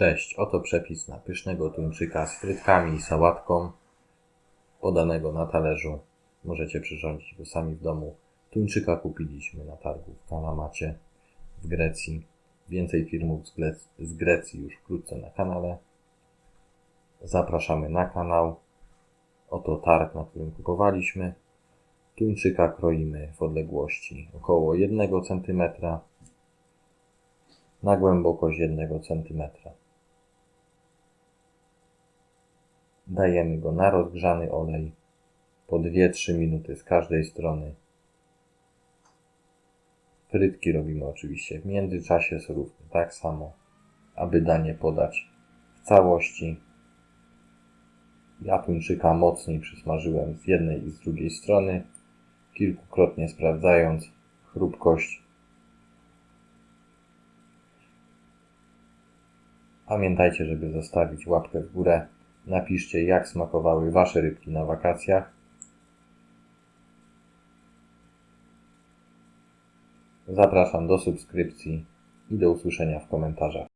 Cześć, oto przepis na pysznego tuńczyka z frytkami i sałatką, podanego na talerzu. Możecie przyrządzić go sami w domu. Tuńczyka kupiliśmy na targu w Kalamacie w Grecji. Więcej filmów z, Gre- z Grecji już wkrótce na kanale. Zapraszamy na kanał. Oto targ, na którym kupowaliśmy. Tuńczyka kroimy w odległości około 1 cm na głębokość 1 cm. Dajemy go na rozgrzany olej po 2-3 minuty z każdej strony. Frytki robimy oczywiście w międzyczasie, surówki tak samo, aby danie podać w całości. Ja tuńczyka mocniej przysmażyłem z jednej i z drugiej strony, kilkukrotnie sprawdzając chrupkość. Pamiętajcie, żeby zostawić łapkę w górę. Napiszcie, jak smakowały Wasze rybki na wakacjach. Zapraszam do subskrypcji i do usłyszenia w komentarzach.